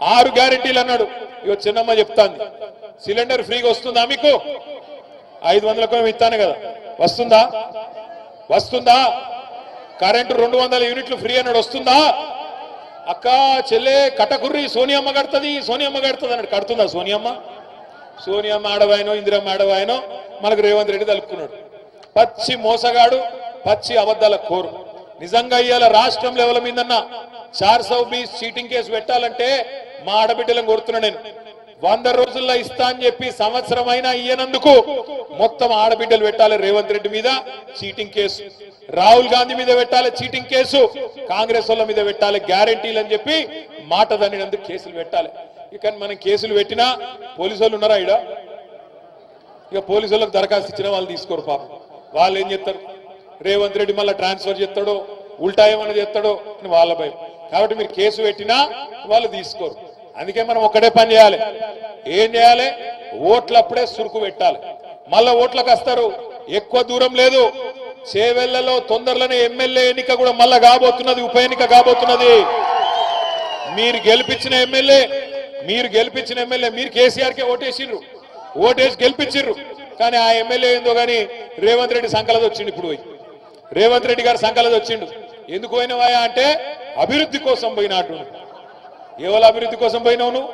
ఆరు గ్యారెంటీలు అన్నాడు. ఇగో చిన్నమ్మ చెప్తాంది. సిలిండర్ ఫ్రీగా వస్తుందా మీకు? ఐదు వందల ఇస్తాను కదా. వస్తుందా? వస్తుందా? కరెంటు రెండు వందల యూనిట్లు ఫ్రీ అన్నాడు. వస్తుందా? అక్క చెల్లె కటకుర్రి సోనియమ్మ కడుతుంది సోనియమ్మ కడుతుంది అన్నాడు. కడుతుందా సోనియమ్మ? సోనియమ్మ ఆడవాయనో ఇందిరమ్మ ఆడవాయనో మనకు రేవంత్ రెడ్డి తలుపుకున్నాడు. పచ్చి మోసగాడు పచ్చి అబద్ధాల కోరు. నిజంగా ఇవాళ రాష్ట్రం లెవెల్ మీదన్న చార్ సౌ బీస్ చీటింగ్ కేసు పెట్టాలంటే మా ఆడబిడ్డలను కోరుతున్నా నేను. వంద రోజుల్లో ఇస్తా అని చెప్పి సంవత్సరం అయినా ఇయ్యనందుకు మొత్తం ఆడబిడ్డలు పెట్టాలి రేవంత్ రెడ్డి మీద చీటింగ్ కేసు. రాహుల్ గాంధీ మీద పెట్టాలి చీటింగ్ కేసు. కాంగ్రెస్ వాళ్ళ మీద పెట్టాలి గ్యారంటీలు అని చెప్పి మాట దన్నినందుకు కేసులు పెట్టాలి. ఇక మనం కేసులు పెట్టినా పోలీసు వాళ్ళు ఉన్నారా ఈడ? ఇక పోలీసు వాళ్ళకి దరఖాస్తు ఇచ్చిన వాళ్ళు తీసుకోరు పాపం. వాళ్ళు ఏం చేస్తారు? రేవంత్ రెడ్డి మళ్ళీ ట్రాన్స్ఫర్ చేస్తాడో ఉల్టా ఏమన్నా చేస్తాడో అని వాళ్ళ భయం. కాబట్టి మీరు కేసు పెట్టినా వాళ్ళు తీసుకోరు. అందుకే మనం ఒక్కడే పని చేయాలి. ఏం చేయాలి? ఓట్లప్పుడే సురుకు పెట్టాలి. మళ్ళా ఓట్లకు వస్తారు. ఎక్కువ దూరం లేదు. చేవెళ్ళలో తొందరలోనే ఎమ్మెల్యే ఎన్నిక కూడా మళ్ళా కాబోతున్నది ఉప ఎన్నిక కాబోతున్నది. మీరు గెలిపించిన ఎమ్మెల్యే మీరు గెలిపించిన ఎమ్మెల్యే మీరు కేసీఆర్ కే ఓటేసిర్రు. ఓటేసి గెలిపించిర్రు. కానీ ఆ ఎమ్మెల్యే ఏందో కానీ రేవంత్ రెడ్డి సంకలది వచ్చిండు ఇప్పుడు పోయి. రేవంత్ రెడ్డి గారు సంకలది వచ్చిండు. ఎందుకు పోయినవాయా అంటే అభివృద్ధి కోసం పోయినట్టు ఎవరు అభివృద్ధి కోసం పోయినావు నువ్వు?